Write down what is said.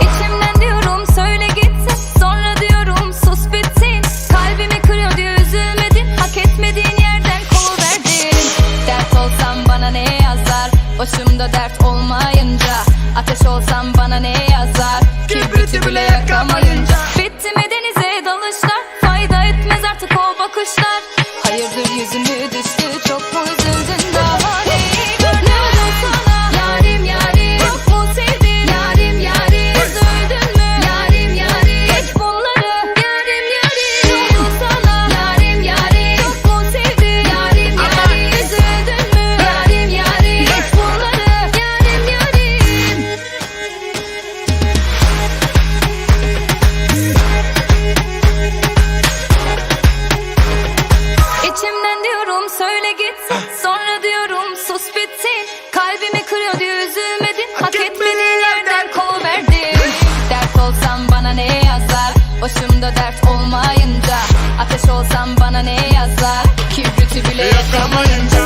İçimden diyorum söyle gitsin. Sonra diyorum sus bitsin. Kalbimi kırıyor diye üzülmedin. Hak etmediğin yerden kovuverdin. Dert olsam bana ne yazar? Başımda dert olmayınca Ateş olsam bana ne yazar? Kibriti bile yakamayınca. Bitti mi denize dalışlar? Fayda etmez artık o bakışlar. Hayırdır yüzümü düştü? Söyle gitsin Sonra diyorum sus bitsin Kalbimi kırıyor diye üzülmedin Hak etmediğin yerden koverdin. Dert olsam bana ne yazar? Başımda dert olmayınca. Ateş olsam bana ne yazar? Kibriti bile Yakamayınca